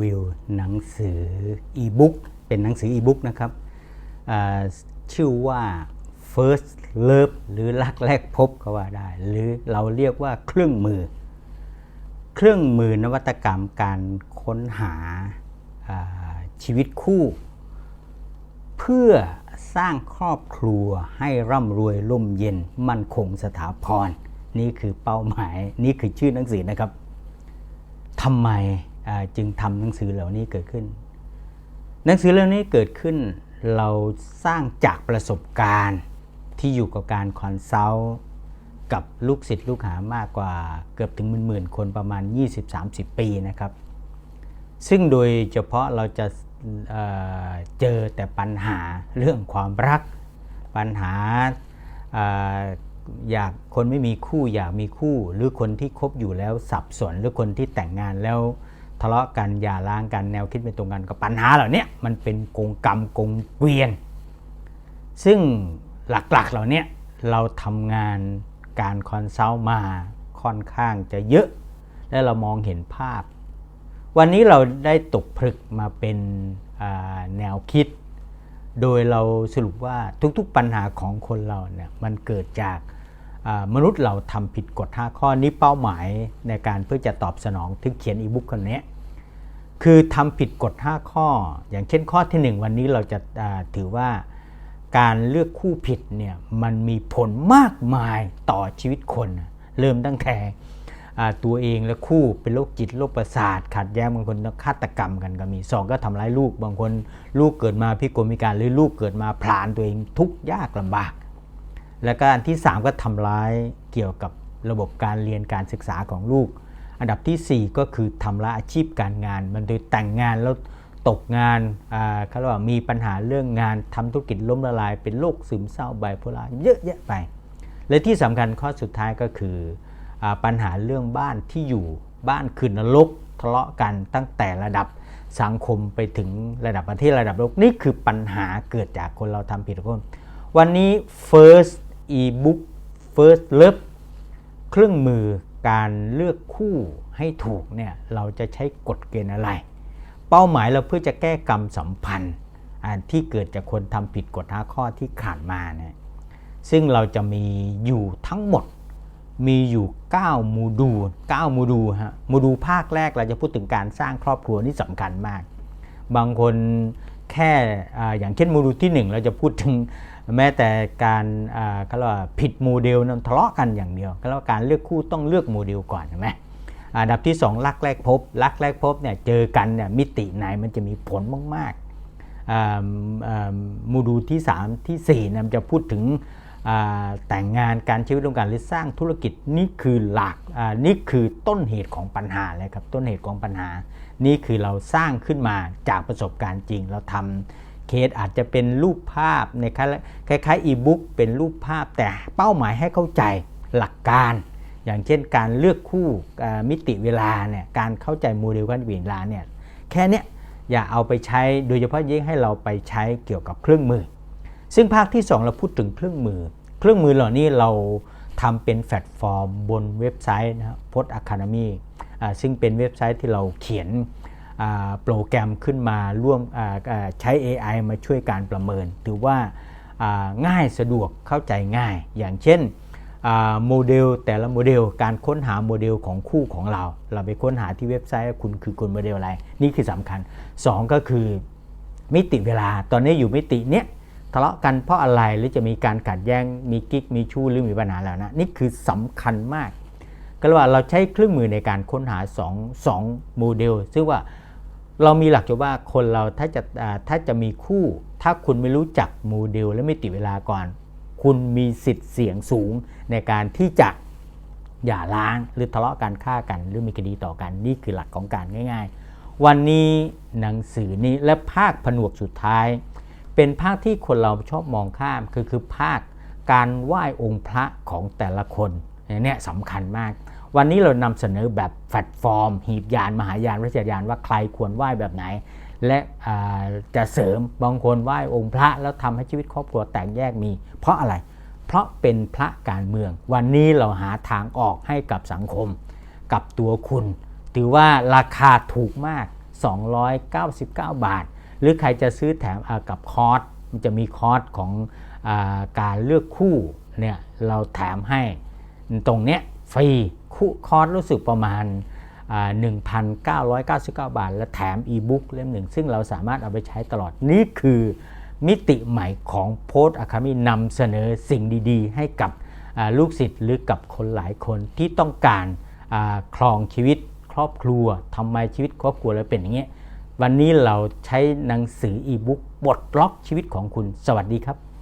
วิวหนังสืออีบุ๊กเป็นหนังสืออีบุ๊กนะครับชื่อว่า First Love หรือรักแรกพบก็ว่าได้ หรือเราเรียกว่าเครื่องมือ เครื่องมือนวัตกรรมการค้นหาาชีวิตคู่ เพื่อสร้างครอบครัวให้ร่ำรวยร่มเย็นมั่นคงสถาพร นี่คือเป้าหมาย นี่คือชื่อหนังสือนะครับทำไม จึงทำหนังสือเหล่านี้เกิดขึ้น หนังสือเล่มนี้เกิดขึ้น เราสร้างจากประสบการณ์ที่อยู่กับการคอนซัลท์กับลูกศิษย์ลูกหามากกว่าเกือบถึงหมื่นๆคนประมาณ 20-30 ปีนะครับ ซึ่งโดยเฉพาะเราจะเเจอแต่ปัญหาเรื่องความรัก ปัญหาอยากคนไม่มีคู่อยากมีคู่ หรือคนที่คบอยู่แล้วสับสนหรือคนที่แต่งงานแล้ว ทะเลาะกันอย่าร้างกันแนวคิดไม่ตรงกันกับปัญหาเหล่านี้มันเป็นกงกรรมกงเกวียน ซึ่งหลักๆเหล่านี้เราทำงานการคอนซัลท์มาค่อนข้างจะเยอะ และเรามองเห็นภาพ วันนี้เราได้ตกผลึกมาเป็นแนวคิด โดยเราสรุปว่าทุกๆปัญหาของคนเราเนี่ยมันเกิดจาก มนุษย์เราทำผิดกฎ 5 ข้อนี้เป้าหมายในการเพื่อจะตอบสนองถึงเขียนอีบุ๊กคนนี้คือทำผิดกฎ 5 ข้อ อย่างเช่นข้อที่ 1 วันนี้เราจะาถือว่าการเลือกคู่ผิดเนี่ยมันมีผลมากมายต่อชีวิตคน เริ่มตั้งแต่ตัวเองและคู่เป็นโรคจิตโรคประสาทขัดแย้งบางคนฆาตกรรมกันก็มีสองก็ทำร้ายลูกบางคน ลูกเกิดมาพิกลพิการหรือลูกเกิดมาพลานตัวเองทุกยากลำบาก และก็อันที่ 3 ก็ทำร้ายเกี่ยวกับระบบการเรียนการศึกษาของลูก อันดับทีสี่4 ก็คือทำร้ายอาชีพการงาน มันโดยแต่งงานแล้วตกงานอ่าเขาเรียกว่ามีปัญหาเรื่องงานทำธุรกิจล้มละลาย เป็นโรคซึมเศร้าไบโพลาเยอะแยะไป และที่สำคัญข้อสุดท้ายก็คืออปัญหาเรื่องบ้านที่อยู่บ้านคือนรกทะเลาะกันตั้งแต่ระดับสังคมไปถึงระดับประเทศระดับโลกนี่คือปัญหาเกิดจากคนเราทำผิดคนวันนี้ first ebook first love เครื่องมือการเลือกคู่ให้ถูกเนี่ยเราจะใช้กฎเกณฑ์อะไร เป้าหมายเราเพื่อจะแก้กรรมสัมพันธ์ที่เกิดจากคนทำผิดกฎ5ข้อที่ขาดมาเนี่ยซึ่งเราจะมีอยู่ทั้งหมดมีอยู่9โมูดูล9โมูดูลฮะโมูดูลภาคแรกเราจะพูดถึงการสร้างครอบครัวนี่สำคัญมาก บางคน แค่อย่างเช่นโมดูลที่ 1 เราจะพูดถึงแม้แต่การก็เขาเรียกว่าผิดโมเดลนั้นทะเลาะกันอย่างเดียวก็แล้วาการเลือกคู่ต้องเลือกโมเดลก่อนใช่ไหมอันดับที่ 2 รักแรกพบ รักแรกพบเนี่ยเจอกันเนี่ยมิติไหนมันจะมีผลมากๆโมดูลที่ 3 ที่4นี่จะพูดถึง แต่งงานการใช้ชีวิตร่วมกันหรือสร้างธุรกิจนี่คือหลักนี่คือต้นเหตุของปัญหาเลยครับต้นเหตุของปัญหา นี่คือเราสร้างขึ้นมาจากประสบการณ์จริง เราทำเคสอาจจะเป็นรูปภาพในคล้ายๆอีบุ๊กเป็นรูปภาพแต่เป้าหมายให้เข้าใจหลักการ อย่างเช่นการเลือกคู่มิติเวลาเนี่ยการเข้าใจโมเดลการเวลาเนี่ยแค่นี้อย่าเอาไปใช้โดยเฉพาะยิ่งให้เราไปใช้เกี่ยวกับเครื่องมือ ซึ่งภาคที่ 2 เราพูดถึงเครื่องมือ เครื่องมือเหล่านี้เราทำเป็นแพลตฟอร์มบนเว็บไซต์นะครับพจน์อะคาเดมีซึ่งเป็นเว็บไซต์ที่เราเขียนโปรแกรมขึ้นมาร่วมใช้ AI มาช่วยการประเมิน ถือว่าง่ายสะดวกเข้าใจง่าย อย่างเช่นโมเดลแต่ละโมเดลการค้นหาโมเดลของคู่ของเรา เราไปค้นหาที่เว็บไซต์คุณคือคุณโมเดลอะไร นี่คือสำคัญ 2 ก็คือมิติเวลาตอนนี้อยู่มิติเนี้ย ทะเลาะกันเพราะอะไรหรือจะมีการขัดแย้งมีกิ๊กมีชู้หรือมีปัญหาแล้วนะนี่คือสำคัญมาก ก็เลยว่าเราใช้เครื่องมือในการค้นหา2 2โมเดลซึ่งว่าเรามีหลักจะว่าคนเราถ้าจะถ้าจะมีคู่ ถ้าคุณไม่รู้จักโมเดลและมิติเวลาก่อน คุณมีสิทธิ์เสี่ยงสูงในการที่จะอย่าล้างหรือทะเลาะกันฆ่ากันหรือมีคดีต่อกันนี่คือหลักของการง่าย ๆ วันนี้หนังสือนี้และภาคผนวกสุดท้าย เป็นภาคที่คนเราชอบมองข้ามคือคือภาคการไหว้องค์พระของแต่ละคนเนี่ยสำคัญมาก วันนี้เรานำเสนอแบบแพลตฟอร์ม หีบยาน มหายานวิทยายานว่าใครควรไหว้แบบไหน และจะเสริมบางคนไหว้องค์พระแล้วทำให้ชีวิตครอบครัวแตกแยกมี เพราะอะไร เพราะเป็นพระการเมือง วันนี้เราหาทางออกให้กับสังคม กับตัวคุณ ถือว่าราคาถูกมาก 299 บาท หรือใครจะซื้อแถมกับคอร์สมันจะมีคอร์สของอการเลือกคู่เนี่ยเราแถมให้ตรงเนี้ยฟรีคู่คอร์สรู้สึกประมาณอ่า1,999 บาท และแถมอีบุ๊กเล่มหนึ่ง ซึ่งเราสามารถเอาไปใช้ตลอดนี่คือมิติใหม่ของโพสอะคามีนำเสนอสิ่งดีๆ ให้กับลูกศิษย์หรือกับคนหลายคนที่ต้องการครองชีวิตครอบครัวทำไมชีวิตครอบครัวเราเป็นอย่างเงี้ย วันนี้เราใช้หนังสืออีบุ๊กบทล็อกชีวิตของคุณ สวัสดีครับ